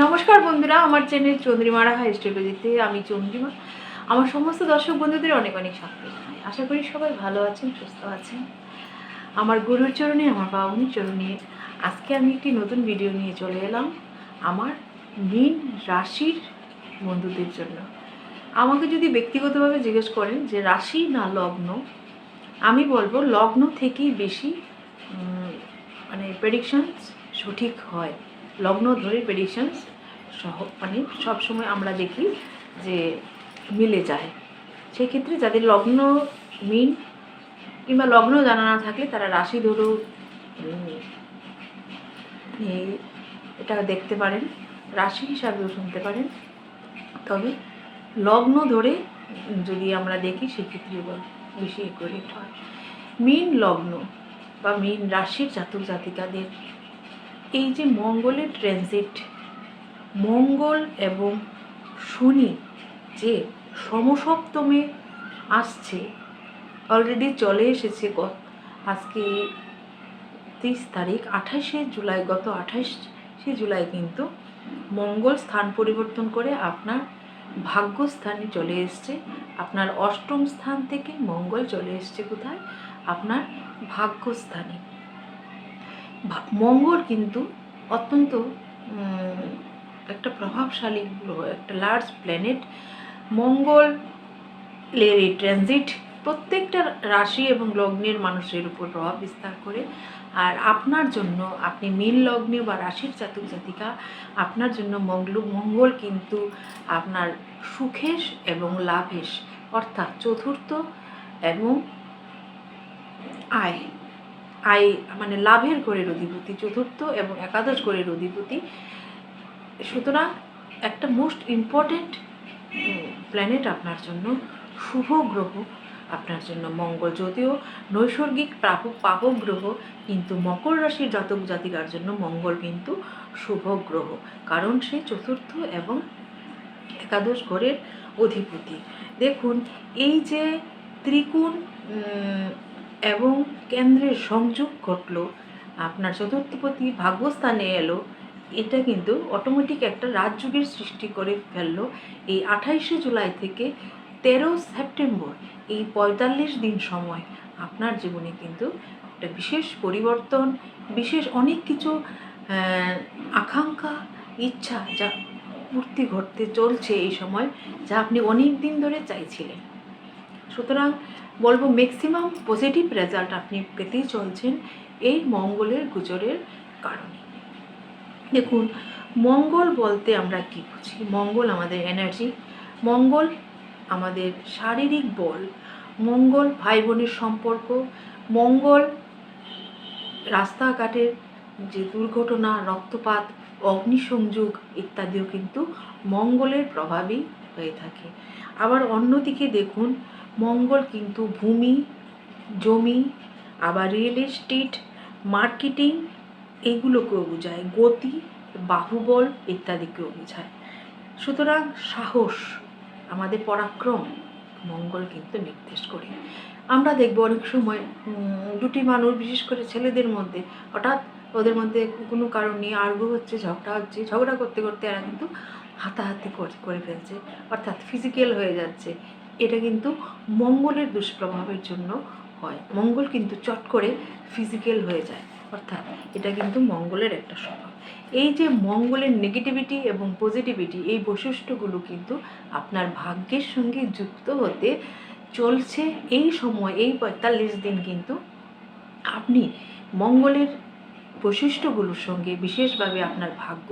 নমস্কার বন্ধুরা, আমার চ্যানেল চন্দ্রিমারা হাই স্টেলজিতে আমি চন্দ্রিমা। আমার সমস্ত দর্শক বন্ধুদের অনেক অনেক স্বাগত আশা করি সবাই ভালো আছেন, সুস্থ আছেন। আমার গুরুর চরণে, আমার বাবুনির চরণে আজকে আমি একটি নতুন ভিডিও নিয়ে চলে এলাম আমার মীন রাশির বন্ধুদের জন্য। আমাকে যদি ব্যক্তিগতভাবে জিজ্ঞেস করেন যে রাশি না লগ্ন, আমি বলব লগ্ন থেকেই বেশি মানে প্রেডিকশনস সঠিক হয়। লগ্ন ধরে প্রেডিকশনস সহ মানে সবসময় আমরা দেখি যে মিলে যায়। সেই ক্ষেত্রে যাদের লগ্ন মিন কিংবা লগ্ন জানা না থাকলে তারা রাশি এই এটা দেখতে পারেন, রাশি হিসাবেও শুনতে পারেন। তবে লগ্ন ধরে যদি আমরা দেখি সেক্ষেত্রে বেশি একুরেট হয়। মিন লগ্ন বা মিন রাশির জাতক জাতিকাদের এই যে মঙ্গলের ট্রানজিট মঙ্গল এবং শনি যে সমসপ্তমে আসছে অলরেডি চলে এসেছে আজকে তিরিশ তারিখ, আঠাশে জুলাই, গত আঠাশে জুলাই কিন্তু মঙ্গল স্থান পরিবর্তন করে আপনার ভাগ্যস্থানে চলে এসছে। আপনার অষ্টম স্থান থেকে মঙ্গল চলে এসছে কোথায়? আপনার ভাগ্যস্থানে। মঙ্গল কিন্তু অত্যন্ত একটা প্রভাবশালী একটা লার্জ প্ল্যানেট মঙ্গল এই ট্রানজিট প্রত্যেকটা রাশি এবং লগ্নের মানুষের উপর প্রভাব বিস্তার করে। আর আপনার জন্য, আপনি মীন লগ্নে বা রাশির জাতক জাতিকা, আপনার জন্য মঙ্গল মঙ্গল কিন্তু আপনার সুখেশ এবং লাভেশ। অর্থাৎ চতুর্থ এবং আয়। আয় মানে লাভের ঘরের অধিপতি, চতুর্থ এবং একাদশ ঘরের অধিপতি। সুতরাং একটা মোস্ট ইম্পর্টেন্ট প্ল্যানেট আপনার জন্য, শুভ গ্রহ আপনার জন্য মঙ্গল। যদিও নৈসর্গিক প্রাপক পাপক গ্রহ, কিন্তু মকর রাশির জাতক জাতিকার জন্য মঙ্গল কিন্তু শুভ গ্রহ, কারণ সে চতুর্থ এবং একাদশ ঘরের অধিপতি। দেখুন, এই যে ত্রিকোণ এবং কেন্দ্রের সংযোগ ঘটলো। আপনার চতুর্থপতি ভাগ্যস্থানে এলো। এটা কিন্তু অটোমেটিক একটা রাজযুগের সৃষ্টি করে ফেলল। এই আঠাইশে জুলাই থেকে তেরো সেপ্টেম্বর, এই পঁয়তাল্লিশ দিন সময় আপনার জীবনে কিন্তু একটা বিশেষ পরিবর্তন, বিশেষ অনেক কিছু আকাঙ্ক্ষা, ইচ্ছা যা পূর্তি ঘটতে চলছে এই সময় যা আপনি অনেক দিন ধরে চাইছিলেন। সুতরাং বলব ম্যাক্সিমাম পজিটিভ রেজাল্ট আপনি পেতেই চলছেন এই মঙ্গলের গুজরের কারণে। দেখুন, মঙ্গল বলতে আমরা কি বুঝি? মঙ্গল আমাদের এনার্জি মঙ্গল আমাদের শারীরিক বল, মঙ্গল ভাই বোনের সম্পর্ক, মঙ্গল রাস্তাঘাটের যে দুর্ঘটনা, রক্তপাত, অগ্নিসংযোগ ইত্যাদিও কিন্তু মঙ্গলের প্রভাবেই হয়ে থাকে। আবার অন্যদিকে দেখুন, মঙ্গল কিন্তু ভূমি, জমি, আবার রিয়েল এস্টেট মার্কেটিং এগুলোকেও বোঝায়, গতি, বাহুবল ইত্যাদিকেও বোঝায়। সুতরাং সাহস, আমাদের পরাক্রম, মঙ্গল কিন্তু নির্দেশ করে। আমরা দেখব অনেক সময় দুটি মানুষ, বিশেষ করে ছেলেদের মধ্যে, হঠাৎ ওদের মধ্যে কোনো কারণ নিয়ে আর্গ হচ্ছে, ঝগড়া হচ্ছে, ঝগড়া করতে করতে এরা কিন্তু হাতাহাতি করে ফেলছে, অর্থাৎ ফিজিক্যাল হয়ে যাচ্ছে। এটা কিন্তু মঙ্গলের দুষ্প্রভাবের জন্য হয়। মঙ্গল কিন্তু চট করে ফিজিক্যাল হয়ে যায়, অর্থাৎ এটা কিন্তু মঙ্গলের একটা স্বভাব। এই যে মঙ্গলের নেগেটিভিটি এবং পজিটিভিটি এই বৈশিষ্ট্যগুলো কিন্তু আপনার ভাগ্যের সঙ্গে যুক্ত হতে চলছে এই সময়, এই পঁয়তাল্লিশ দিন কিন্তু আপনি মঙ্গলের বৈশিষ্ট্যগুলোর সঙ্গে বিশেষভাবে আপনার ভাগ্য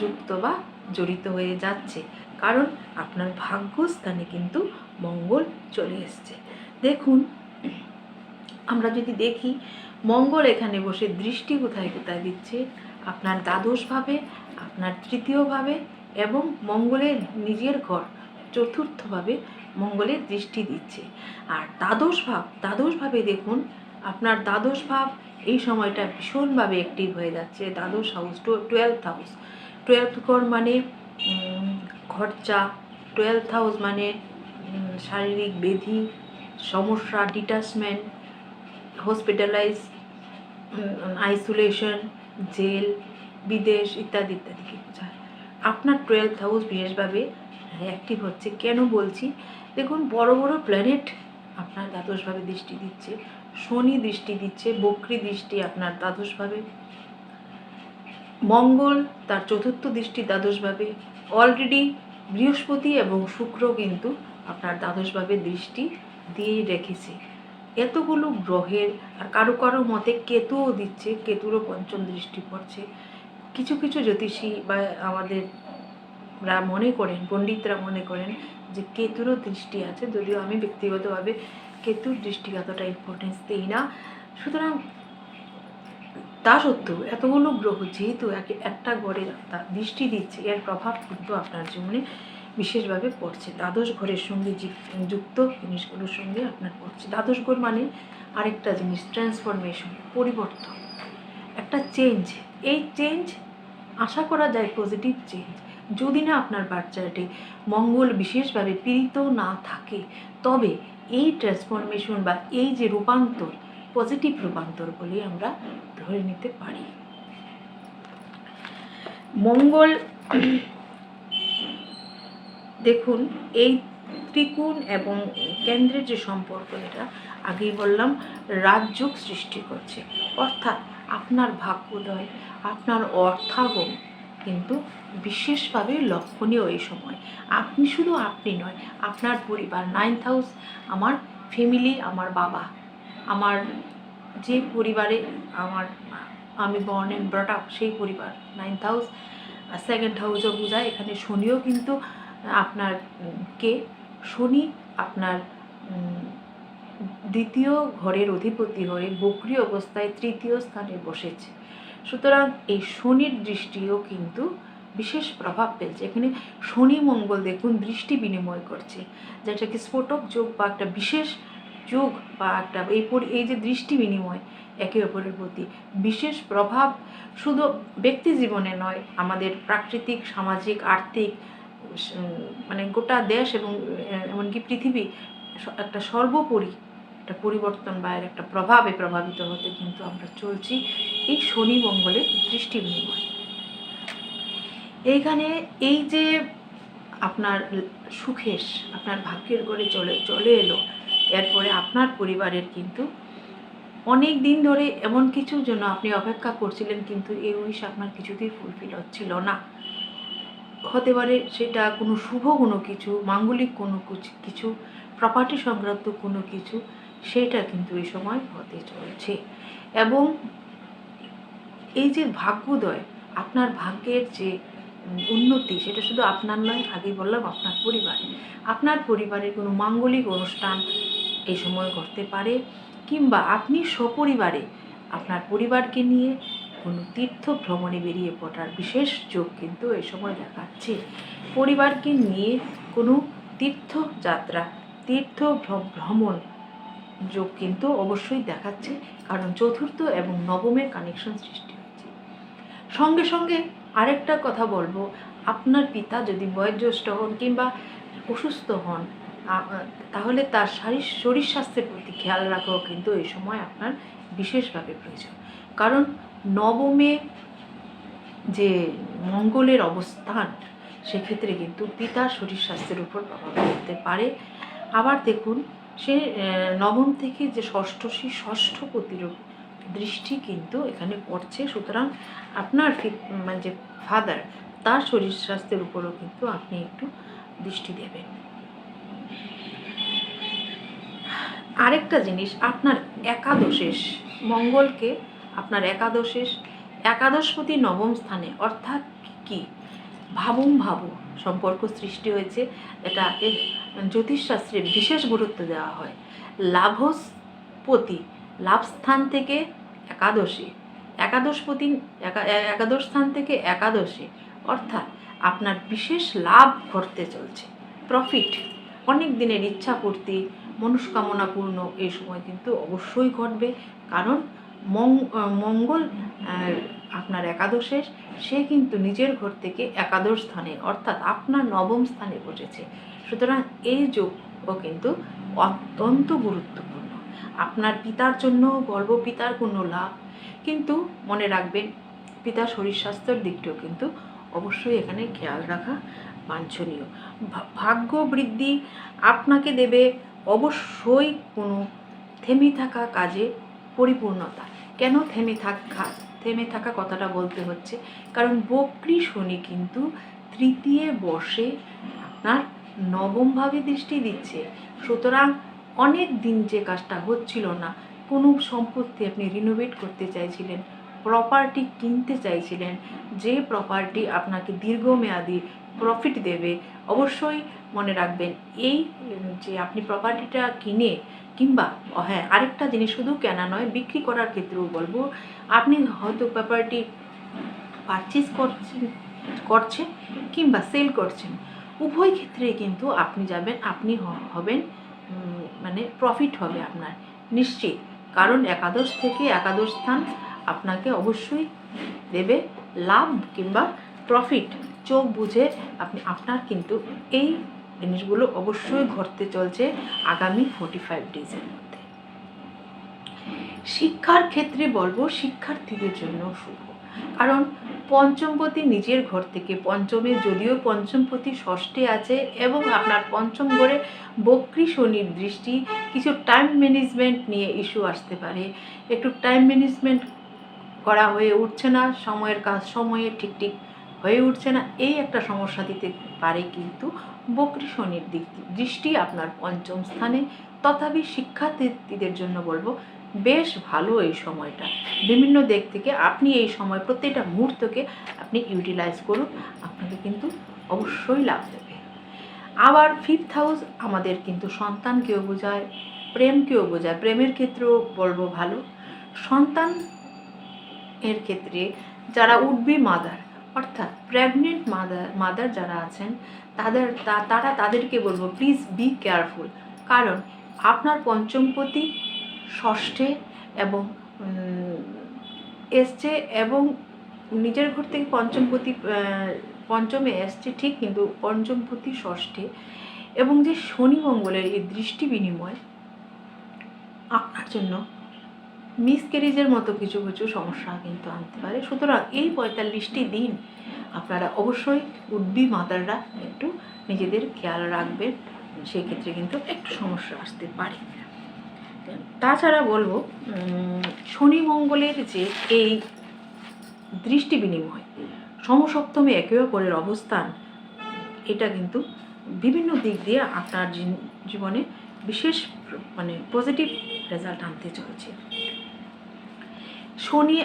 যুক্ত বা জড়িত হয়ে যাচ্ছে। কারণ আপনার ভাগ্যস্থানে কিন্তু মঙ্গল চলে এসছে। দেখুন, আমরা যদি দেখি, মঙ্গল এখানে বসে দৃষ্টি কোথায় কোথায় দিচ্ছে? আপনার দ্বাদশভাবে, আপনার তৃতীয়ভাবে এবং মঙ্গলের নিজের ঘর চতুর্থভাবে মঙ্গলের দৃষ্টি দিচ্ছে। আর দ্বাদশ ভাব দ্বাদশভাবে দেখুন, আপনার দ্বাদশ ভাব এই সময়টা ভীষণভাবে অ্যাক্টিভ হয়ে যাচ্ছে। দ্বাদশ হাউস টুয়েলভ হাউস টুয়েলভ ঘর মানে খরচা টুয়েলভ হাউস মানে শারীরিক বেধি সমস্যা ডিটাচমেন্ট হসপিটালাইজ আইসোলেশন জেল বিদেশ ইত্যাদি ইত্যাদিকে বোঝায় আপনার টুয়েলভ হাউস বিশেষভাবে অ্যাক্টিভ হচ্ছে। কেন বলছি? দেখুন, বড় বড় প্ল্যানেট আপনার দ্বাদশভাবে দৃষ্টি দিচ্ছে, শনি দৃষ্টি দিচ্ছে, বক্রি দৃষ্টি আপনার দ্বাদশভাবে মঙ্গল তার চতুর্থ দৃষ্টি দ্বাদশভাবে। অলরেডি বৃহস্পতি এবং শুক্র কিন্তু আপনার দ্বাদশভাবে দৃষ্টি দিয়েই রেখেছে। এতগুলো গ্রহের আর কারও কারও মতে কেতুও দিচ্ছে, কেতুরও পঞ্চম দৃষ্টি পড়ছে। কিছু কিছু জ্যোতিষী বা আমাদের রা মনে করেন, পণ্ডিতরা মনে করেন যে কেতুরও দৃষ্টি আছে, যদিও আমি ব্যক্তিগতভাবে কেতুর দৃষ্টি এতটা ইম্পর্টেন্স দিই না। সুতরাং তা সত্ত্বেও এতগুলো গ্রহ যেহেতু একে একটা ঘরে তা দৃষ্টি দিচ্ছে, এর প্রভাব কিন্তু আপনার জীবনে বিশেষভাবে পড়ছে। দ্বাদশ ঘরের সঙ্গে যুক্ত জিনিসগুলোর সঙ্গে আপনার পড়ছে। দ্বাদশ ঘর মানে আরেকটা জিনিস ট্রান্সফরমেশন পরিবর্তন, একটা চেঞ্জ এই চেঞ্জ আশা করা যায় পজিটিভ চেঞ্জ যদি না আপনার বাচ্চাটি মঙ্গল বিশেষভাবে পীড়িত না থাকে, তবে এই ট্রান্সফরমেশন বা এই যে রূপান্তর পজিটিভ রূপান্তর বলে আমরা ধরে নিতে পারি। মঙ্গল, দেখুন, এই ত্রিকোণ এবং কেন্দ্রের যে সম্পর্ক, এটা আগেই বললাম, রাজযোগ সৃষ্টি করছে। অর্থাৎ আপনার ভাগ্যোদয়, আপনার অর্থাগম কিন্তু বিশেষভাবে লক্ষণীয় এই সময়। আপনি শুধু আপনি নয়, আপনার পরিবার নাইন্থ হাউস আমার ফ্যামিলি আমার বাবা, আমার যে পরিবারে আমার আমি বর্ন অ্যান্ড ব্রট আপ সেই পরিবার। নাইন্থ হাউস সেকেন্ড হাউসও বোঝায় এখানে শনিও কিন্তু আপনার কে? শনি আপনার দ্বিতীয় ঘরের অধিপতি হয়ে বকরি অবস্থায় তৃতীয় স্থানে বসেছে। সুতরাং এই শনির দৃষ্টিও কিন্তু বিশেষ প্রভাব ফেলছে। এখানে শনি মঙ্গল দেখুন দৃষ্টি বিনিময় করছে। যেটাকে স্ফোটক যোগ বা একটা বিশেষ যোগ বা একটা এই এই যে দৃষ্টি বিনিময় একে অপরের প্রতি বিশেষ প্রভাব শুধু ব্যক্তি জীবনে নয়, আমাদের প্রাকৃতিক, সামাজিক, আর্থিক মানে গোটা দেশ এবং এমনকি পৃথিবী একটা সর্বোপরি একটা পরিবর্তন বা এর একটা প্রভাবে প্রভাবিত হতে কিন্তু আমরা চলছি এই শনি মঙ্গলের দৃষ্টি বিনিময়। এইখানে এই যে আপনার সুখেশ, আপনার ভাগ্যের করে চলে চলে এলো এরপরে আপনার পরিবারের কিন্তু অনেক দিন ধরে এমন কিছুর জন্য আপনি অপেক্ষা করছিলেন, কিন্তু এই উইশ আপনার কিছুতেই ফুলফিল হচ্ছিল না। হতে পারে সেটা কোনো শুভ কোনো কিছু, মাঙ্গলিক কোনো কিছু প্রপার্টি সংক্রান্ত কোনো কিছু, সেটা কিন্তু এই সময় হতে চলছে। এবং এই যে ভাগ্যোদয়, আপনার ভাগ্যের যে উন্নতি, সেটা শুধু আপনার নয়, আগেই বললাম, আপনার পরিবার আপনার পরিবারের কোনো মাঙ্গলিক অনুষ্ঠান এই সময় করতে পারে কিংবা আপনি সপরিবারে আপনার পরিবারকে নিয়ে কোনো তীর্থ ভ্রমণে বেরিয়ে পড়ার বিশেষ যোগ কিন্তু এই সময় দেখাচ্ছে। পরিবারকে নিয়ে কোনো তীর্থযাত্রা তীর্থ ভ্রমণ যোগ কিন্তু অবশ্যই দেখাচ্ছে, কারণ চতুর্থ এবং নবমের কানেকশন সৃষ্টি হয়েছে। সঙ্গে সঙ্গে আরেকটা কথা বলব, আপনার পিতা যদি বয়োজ্যেষ্ঠ হন কিংবা অসুস্থ হন তাহলে তার শারীর, শরীর স্বাস্থ্যের প্রতি খেয়াল রাখাও কিন্তু এই সময় আপনার বিশেষভাবে প্রয়োজন। কারণ নবমে যে মঙ্গলের অবস্থান, সেক্ষেত্রে কিন্তু পিতার শরীর স্বাস্থ্যের উপর প্রভাব ফেলতে পারে। আবার দেখুন, সে নবম থেকে যে ষষ্ঠ ষষ্ঠশী ষষ্ঠ প্রতিরূপ দৃষ্টি কিন্তু এখানে পড়ছে। সুতরাং আপনার মানে যে ফাদার তার শরীর স্বাস্থ্যের উপরও কিন্তু আপনি একটু দৃষ্টি দেবেন। আরেকটা জিনিস, আপনার একাদশেষ মঙ্গলকে আপনার একাদশেষ একাদশপতি নবম স্থানে, অর্থাৎ কি? ভাবুম ভাবু সম্পর্ক সৃষ্টি হয়েছে এটাকে জ্যোতিষশাস্ত্রে বিশেষ গুরুত্ব দেওয়া হয়। লাভস্পতি, লাভ স্থান থেকে একাদশী, একাদশপতি, একা- একাদশ স্থান থেকে একাদশী, অর্থাৎ আপনার বিশেষ লাভ ঘটতে চলছে। প্রফিট, অনেক দিনের ইচ্ছা পূর্তি মনস্কামনা পূর্ণ এই সময় কিন্তু অবশ্যই ঘটবে। কারণ মঙ্গল আপনার একাদশের, সে কিন্তু নিজের ঘর থেকে একাদশ স্থানে, অর্থাৎ আপনার নবম স্থানে বসেছে। সুতরাং এই যোগও কিন্তু অত্যন্ত গুরুত্বপূর্ণ। আপনার পিতার জন্য গর্ব, পিতার কোনো লাভ। কিন্তু মনে রাখবেন, পিতার শরীর স্বাস্থ্যের দিকটিও কিন্তু অবশ্যই এখানে খেয়াল রাখা বাঞ্ছনীয়। ভাগ্য বৃদ্ধি আপনাকে দেবে অবশ্যই কোনো থেমে থাকা কাজে পরিপূর্ণতা। কেন থেমে থাকা? থেমে থাকা কথাটা বলতে হচ্ছে, কারণ বক্রি শনি কিন্তু তৃতীয় বর্ষে আপনার নবমভাবে দৃষ্টি দিচ্ছে। সুতরাং অনেক দিন যে কাজটা হচ্ছিল না, কোনো সম্পত্তি আপনি রিনোভেট করতে চাইছিলেন প্রপার্টি কিনতে চাইছিলেন, যে প্রপার্টি আপনাকে দীর্ঘমেয়াদী প্রফিট দেবে, অবশ্যই মনে রাখবেন, এই, যে আপনি প্রপার্টিটা কিনে কিংবা হ্যাঁ আরেকটা জিনিস শুধু কেনা নয়, বিক্রি করার ক্ষেত্রেও বলব, আপনি হয়তো প্রপার্টি পারচেস করছেন করছেন কিংবা সেল করছেন, উভয় ক্ষেত্রেই কিন্তু আপনি যাবেন, আপনি হবেন মানে প্রফিট হবে আপনার, নিশ্চিত। কারণ একাদশ থেকে একাদশ স্থান আপনাকে অবশ্যই দেবে লাভ কিংবা প্রফিট চোখ বুঝে আপনি, আপনার কিন্তু এই জিনিসগুলো অবশ্যই ঘটতে চলছে আগামী ফোর্টি ফাইভ ডেজের মধ্যে। শিক্ষার ক্ষেত্রে বলব শিক্ষার্থীদের জন্য শুভ। কারণ পঞ্চমপতি নিজের ঘর থেকে পঞ্চমে যদিও পঞ্চমপতি ষষ্ঠে আছে এবং আপনার পঞ্চম ঘরে বক্রি শনির দৃষ্টি, কিছু টাইম ম্যানেজমেন্ট নিয়ে ইস্যু আসতে পারে। একটু টাইম ম্যানেজমেন্ট করা হয়ে উঠছে না, সময়ের কাজ, সময়ে ঠিক ঠিক হয়ে উঠছে না, এই একটা সমস্যা দিতে পারে কিন্তু বক্রি শনির দিক দৃষ্টি আপনার পঞ্চম স্থানে। তথাপি শিক্ষার্থীদের জন্য বলব, বেশ ভালো এই সময়টা। বিভিন্ন দিক থেকে আপনি এই সময় প্রত্যেকটা মুহূর্তকে আপনি ইউটিলাইজ করুন, আপনাকে কিন্তু অবশ্যই লাভ দেবে। আবার ফিফথ হাউস আমাদের কিন্তু সন্তানকেও বোঝায়, প্রেমকেও বোঝায়। প্রেমের ক্ষেত্রেও বলব ভালো। সন্তান এর ক্ষেত্রে যারা উডবি মাদার অর্থাৎ প্রেগনেন্ট মাদার মাদার যারা আছেন, তাদের তারা তাদেরকে বলব প্লিজ বি কেয়ারফুল কারণ আপনার পঞ্চমপতি ষষ্ঠে এবং এসছে এবং নিজের ঘর থেকে পঞ্চমপতি পঞ্চমে এসছে ঠিক কিন্তু পঞ্চমপতি ষষ্ঠে এবং যে শনি মঙ্গলের এই দৃষ্টি বিনিময় আপনার জন্য মিসক্যারেজের মতো কিছু কিছু সমস্যা কিন্তু আনতে পারে। সুতরাং এই পঁয়তাল্লিশটি দিন আপনারা অবশ্যই উদ্বি মাতাররা একটু নিজেদের খেয়াল রাখবেন, সেক্ষেত্রে কিন্তু একটু সমস্যা আসতে পারে। তাছাড়া বলব শনি মঙ্গলের যে এই দৃষ্টি বিনিময়, সমসপ্তমে একে অপরের অবস্থান, এটা কিন্তু বিভিন্ন দিক দিয়ে আপনার জীবনে বিশেষ মানে পজিটিভ রেজাল্ট আনতে চলেছে। শনি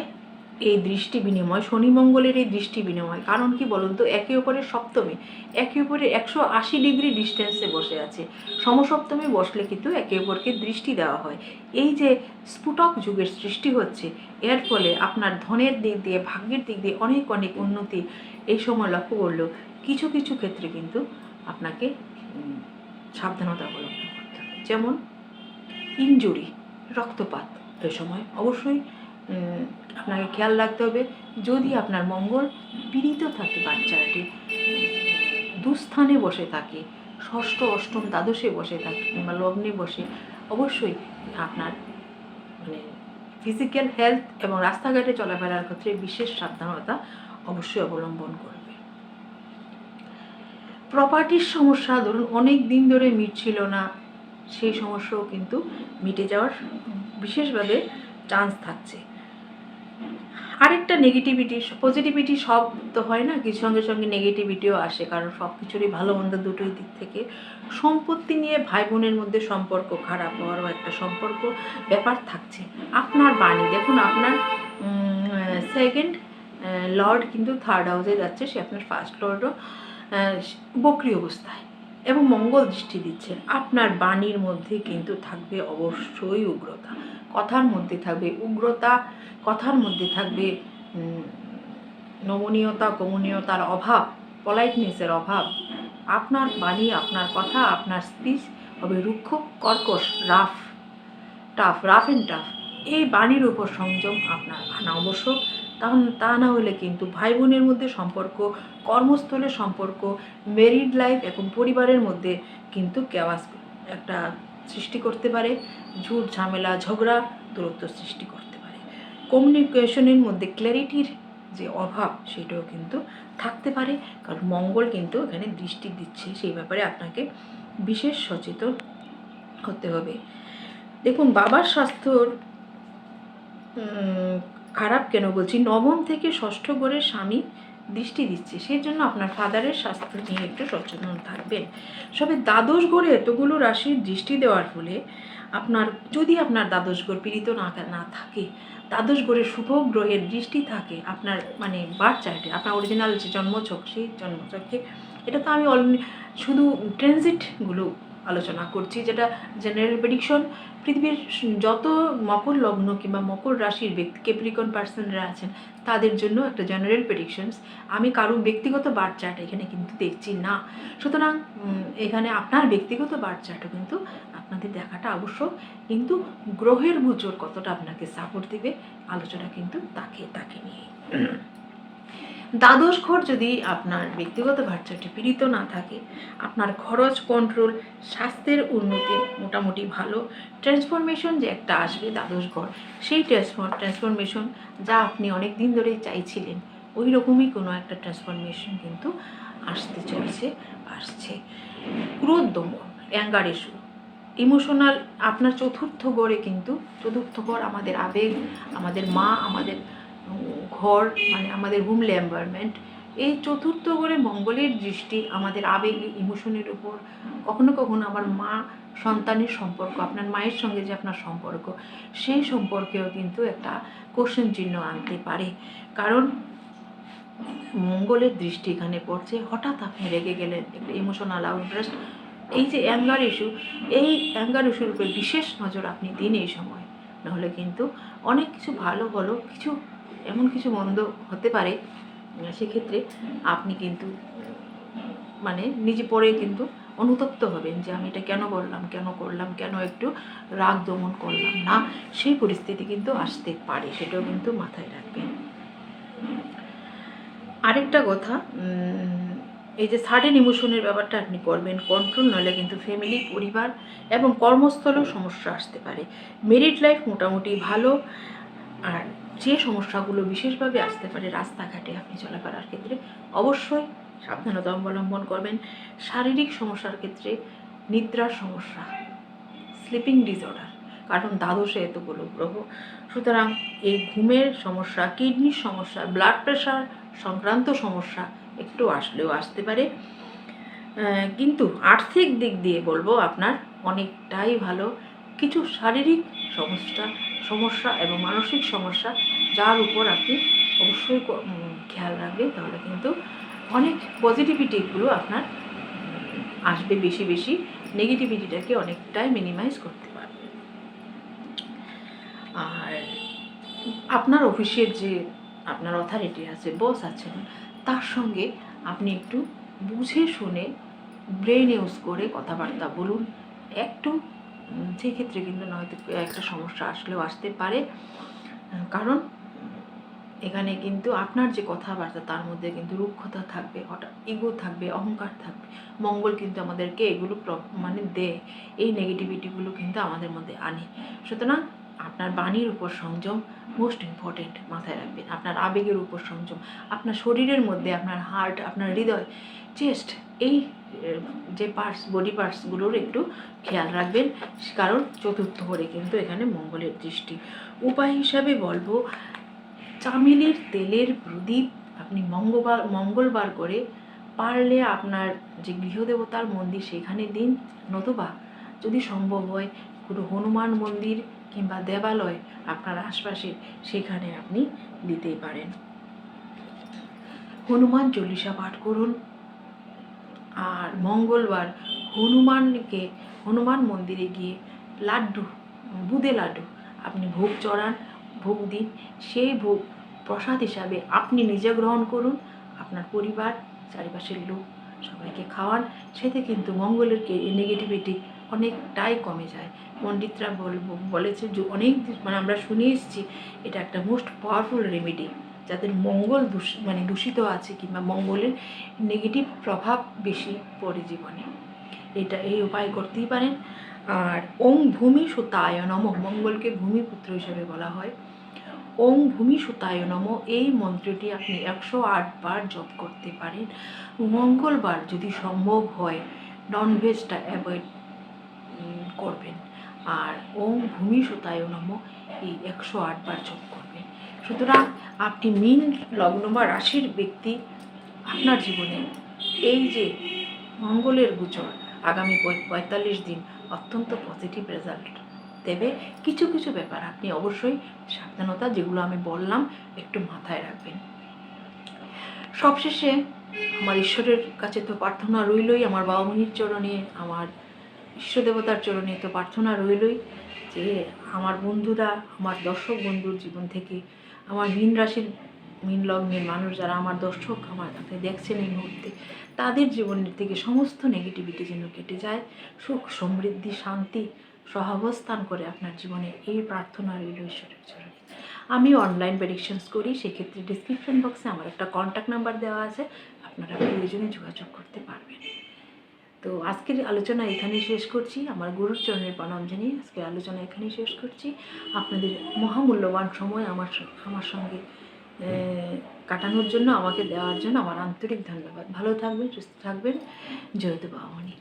এই দৃষ্টি বিনিময়, শনি মঙ্গলের এই দৃষ্টি বিনিময়। কারণ কি বলুন তো, একে অপরের সপ্তমে, একে অপরের একশো আশি ডিগ্রি ডিস্টেন্সে বসে আছে। সমসপ্তমে বসলে কিন্তু একে অপরকে দৃষ্টি দেওয়া হয়। এই যে স্ফুটক যুগের সৃষ্টি হচ্ছে, এর ফলে আপনার ধনের দিক দিয়ে, ভাগ্যের দিক দিয়ে অনেক অনেক উন্নতি এই সময় লক্ষ্য করলেও কিছু কিছু ক্ষেত্রে কিন্তু আপনাকে সাবধানতা অবলম্বন করতে হবে। যেমন ইনজুরি, রক্তপাত এ সময় অবশ্যই আপনাকে খেয়াল রাখতে হবে, যদি আপনার মঙ্গল পীড়িত থাকে বাচ্চাটি, দুস্থানে বসে থাকে, ষষ্ঠ, অষ্টম দ্বাদশে বসে থাকে কিংবা লগ্নে বসে, অবশ্যই আপনার মানে ফিজিক্যাল হেলথ এবং রাস্তাঘাটে চলাফেরার ক্ষেত্রে বিশেষ সাবধানতা অবশ্যই অবলম্বন করবে। প্রপার্টির সমস্যা, ধরুন অনেক দিন ধরে মিটছিল না, সেই সমস্যাও কিন্তু মিটে যাওয়ার বিশেষভাবে চান্স থাকছে। আরেকটা নেগেটিভিটি পজিটিভিটি সব তো হয় না কিছু সঙ্গে সঙ্গে নেগেটিভিটিও আসে, কারণ সব কিছুরই ভালো মন্দ দুটোই দিক থেকে। সম্পত্তি নিয়ে ভাই বোনের মধ্যে সম্পর্ক খারাপ হওয়ারও একটা সম্পর্ক ব্যাপার থাকছে। আপনার বাণী দেখুন আপনার সেকেন্ড লর্ড কিন্তু থার্ড হাউসে যাচ্ছে, সে আপনার ফার্স্ট লর্ডও বকরি অবস্থায় এবং মঙ্গল দৃষ্টি দিচ্ছে আপনার বাণীর মধ্যে কিন্তু থাকবে অবশ্যই উগ্রতা। কথার মধ্যে থাকবে, উগ্রতা কথার মধ্যে থাকবে নমনীয়তা কমনীয়তার অভাব পলাইটনেসের অভাব। আপনার বাণী, আপনার কথা, আপনার স্পিচ হবে রুক্ষ, কর্কশ rough tough rough and tough এই বাণীর উপর সংযম আপনার আনা আবশ্যক। তা তা না হলে কিন্তু ভাই বোনের মধ্যে সম্পর্ক কর্মস্থলে সম্পর্ক মেরিড লাইফ এবং পরিবারের মধ্যে কিন্তু কেওয়াস একটা সৃষ্টি করতে পারে, ঝুট ঝামেলা, ঝগড়া দূরত্ব সৃষ্টি করতে পারে। কমিউনিকেশনের মধ্যে ক্ল্যারিটির যে অভাব, সেটাও কিন্তু থাকতে পারে। কারণ মঙ্গল কিন্তু এখানে দৃষ্টি দিচ্ছে, সেই ব্যাপারে আপনাকে বিশেষ সচেতন হতে হবে। দেখুন, বাবার স্বাস্থ্যর খারাপ কেন বলছি? নবম থেকে ষষ্ঠ ঘরের স্বামী দৃষ্টি দিচ্ছে। সেই জন্য আপনার ফাদারের স্বাস্থ্য নিয়ে একটু সচেতন থাকবেন। সবে দ্বাদশ গড়ে এতগুলো রাশির দৃষ্টি দেওয়ার ফলে আপনার, যদি আপনার দ্বাদশ ঘর পীড়িত না না থাকে, দ্বাদশ ঘরে শুভ গ্রহের দৃষ্টি থাকে, আপনার মানে বার্থ চার্টে আপনার অরিজিনাল যে জন্মছক, সেই জন্মছকে, এটা তো আমি অল শুধু ট্রানজিটগুলো আলোচনা করছি, যেটা জেনারেল প্রেডিকশন পৃথিবীর যত মকর লগ্ন কিংবা মকর রাশির ব্যক্তি কেপ্রিকন পার্সনরা আছেন, তাদের জন্য একটা জেনারেল প্রেডিকশনস আমি কারও ব্যক্তিগত বার্থ চার্ট এখানে কিন্তু দেখছি না। সুতরাং এখানে আপনার ব্যক্তিগত বার্থ চার্টও কিন্তু আপনাদের দেখাটা আবশ্যক। কিন্তু গ্রহের গোচর কতটা আপনাকে সাপোর্ট দেবে, আলোচনা কিন্তু তাকে তাকে নিয়ে দ্বাদশ ঘর যদি আপনার ব্যক্তিগত বাচ্চাটি পীড়িত না থাকে, আপনার খরচ কন্ট্রোল স্বাস্থ্যের উন্নতি মোটামুটি ভালো ট্রান্সফরমেশন যে একটা আসবে দ্বাদশ ঘর, সেই ট্রান্সফর ট্রান্সফরমেশন যা আপনি অনেক দিন ধরেই চাইছিলেন, ওই রকমই কোনো একটা ট্রান্সফরমেশন কিন্তু আসতে চলছে, আসছে। ক্রোধ দমন অ্যাঙ্গার ইস্যু ইমোশনাল আপনার চতুর্থ গড়ে কিন্তু, চতুর্থ গড় আমাদের আবেগ, আমাদের মা, আমাদের ঘর মানে আমাদের হোমলি এনভায়রনমেন্ট এই চতুর্থ গড়ে মঙ্গলের দৃষ্টি আমাদের আবেগ ইমোশনের উপর। কখনো কখনো আমার মা সন্তানের সম্পর্ক, আপনার মায়ের সঙ্গে যে আপনার সম্পর্ক, সেই সম্পর্কেও কিন্তু একটা কোশ্চেন চিহ্ন আনতে পারে। কারণ মঙ্গলের দৃষ্টি এখানে পড়ছে, হঠাৎ আপনি রেগে গেলেন, একটা ইমোশনাল আউটব্রাস্ট এই যে অ্যাঙ্গার ইস্যু এই অ্যাঙ্গার ইস্যুর উপরে বিশেষ নজর আপনি দিন এই সময়। নাহলে কিন্তু অনেক কিছু ভালো হলো, কিছু এমন কিছু মন্দ হতে পারে সেক্ষেত্রে আপনি কিন্তু মানে নিজে পরে কিন্তু অনুতপ্ত হবেন যে আমি এটা কেন করলাম কেন করলাম, কেন একটু রাগ দমন করলাম। না, সেই পরিস্থিতি কিন্তু আসতে পারে, সেটাও কিন্তু মাথায় রাখবেন। আরেকটা কথা এই যে সাডেন ইমোশনের ব্যাপারটা আপনি করবেন কন্ট্রোল নলে কিন্তু ফ্যামিলি পরিবার এবং কর্মস্থলেও সমস্যা আসতে পারে। মেরিট লাইফ মোটামুটি ভালো আর যে সমস্যাগুলো বিশেষভাবে আসতে পারে রাস্তাঘাটে আপনি চলাফেরার ক্ষেত্রে, অবশ্যই সাবধানতা অবলম্বন করবেন। শারীরিক সমস্যার ক্ষেত্রে নিদ্রার সমস্যা স্লিপিং ডিসঅর্ডার কারণ দ্বাদশে এতগুলো গ্রহ। সুতরাং এই ঘুমের সমস্যা, কিডনির সমস্যা ব্লাড প্রেশার সংক্রান্ত সমস্যা একটু আসলেও আসতে পারে। কিন্তু আর্থিক দিক দিয়ে বলব আপনার অনেকটাই ভালো। কিছু শারীরিক সমস্যা সমস্যা এবং মানসিক সমস্যা, যার উপর আপনি অবশ্যই খেয়াল রাখবেন, তাহলে কিন্তু অনেক পজিটিভিটিগুলো আপনার আসবে বেশি বেশি নেগেটিভিটিটাকে অনেকটাই মিনিমাইজ করতে পারবে। আর আপনার অফিসের যে, আপনার অথরিটি আছে বস আছেন, তার সঙ্গে আপনি একটু বুঝে শুনে ব্রেন ইউজ করে কথাবার্তা বলুন, একটু সেক্ষেত্রে কিন্তু নয়তো একটা সমস্যা আসলেও আসতে পারে। কারণ এখানে কিন্তু আপনার যে কথাবার্তা, তার মধ্যে কিন্তু রুক্ষতা থাকবে, হঠাৎ ইগো থাকবে, অহংকার থাকবে। মঙ্গল কিন্তু আমাদেরকে এগুলো মানে দেয়। এই নেগেটিভিটিগুলো কিন্তু আমাদের মধ্যে আনে। সুতরাং আপনার বাণীর উপর সংযম মোস্ট ইম্পর্টেন্ট মাথায় রাখবেন। আপনার আবেগের উপর সংযম, আপনার শরীরের মধ্যে আপনার হার্ট আপনার হৃদয় চেস্ট এই যে পার্টস বডি পার্টসগুলোর একটু খেয়াল রাখবেন। কারণ চতুর্থ ঘরে কিন্তু এখানে মঙ্গলের দৃষ্টি। উপায় হিসাবে বলব, চামেলির তেলের প্রদীপ আপনি মঙ্গলবার মঙ্গলবার করে পারলে আপনার যে গৃহদেবতার মন্দির সেখানে দিন। নতুবা যদি সম্ভব হয় কোনো হনুমান মন্দির কিংবা দেবালয় আপনার আশপাশে সেখানে আপনি দিতেই পারেন। হনুমান চল্লিশা পাঠ করুন। আর মঙ্গলবার হনুমানকে, হনুমান মন্দিরে গিয়ে লাড্ডু বুদে লাড্ডু আপনি ভোগ চড়ান, ভোগ দিন। সেই ভোগ প্রসাদ হিসাবে আপনি নিজে গ্রহণ করুন। আপনার পরিবার, চারিপাশের লোক সবাইকে খাওয়ান। সেতে কিন্তু মঙ্গলের নেগেটিভিটি অনেকটাই কমে যায়। পণ্ডিতরা বল বলেছে যে অনেক মানে আমরা শুনে এসেছি, এটা একটা মোস্ট পাওয়ারফুল রেমেডি যাদের মঙ্গল মানে দূষিত আছে কিংবা মঙ্গলের নেগেটিভ প্রভাব বেশি পড়ে জীবনে। এটা, এই উপায় করতেই পারেন। আর ওং ভূমি সুতায় নম মঙ্গলকে ভূমিপুত্র হিসেবে বলা হয়। ওং ভূমি সুতায় নম এই মন্ত্রটি আপনি একশো বার জপ করতে পারেন। মঙ্গলবার যদি সম্ভব হয় ননভেজটা অ্যাভয়েড করবেন। আর ওং ভূমি সুতায় নম এই একশো বার জপ করবেন। সুতরাং আপনি মিন লগ্ন বা রাশির ব্যক্তি আপনার জীবনে। এই যে মঙ্গলের গোচর, আগামী পঁয়তাল্লিশ দিন অত্যন্ত পজিটিভ রেজাল্ট দেবে। কিছু কিছু ব্যাপার আপনি অবশ্যই সাবধানতা যেগুলো আমি বললাম একটু মাথায় রাখবেন। সবশেষে আমার ঈশ্বরের কাছে তো প্রার্থনা রইলই, আমার বাবা মনির চরণে, আমার ঈশ্বর দেবতার চরণে তো প্রার্থনা রইলই। যে আমার বন্ধুরা, আমার দর্শক বন্ধুর জীবন থেকে, আমার মীন রাশির মীন লগ্নের মানুষ যারা, আমার দর্শক আমার আপনি দেখছেন এই মুহূর্তে, তাদের জীবনের থেকে সমস্ত নেগেটিভিটি যেন কেটে যায়, সুখ, সমৃদ্ধি, শান্তি, সহাবস্থান করে আপনার জীবনে এই প্রার্থনা রইল ঈশ্বরের চরণে। আমি অনলাইন প্রেডিকশনস করি, সেক্ষেত্রে ডিসক্রিপশন বক্সে আমার একটা কন্ট্যাক্ট নাম্বার দেওয়া আছে, আপনারা প্রয়োজনে যোগাযোগ করতে পারবেন। তো আজকের আলোচনা এখানেই শেষ করছি। আমার গুরুর চরণের প্রণাম জানিয়ে আজকের আলোচনা এখানেই শেষ করছি। আপনাদের মহামূল্যবান সময় আমার আমার সঙ্গে কাটানোর জন্য, আমাকে দেওয়ার জন্য আমার আন্তরিক ধন্যবাদ। ভালো থাকবেন, সুস্থ থাকবেন। জয়দেবা বামনি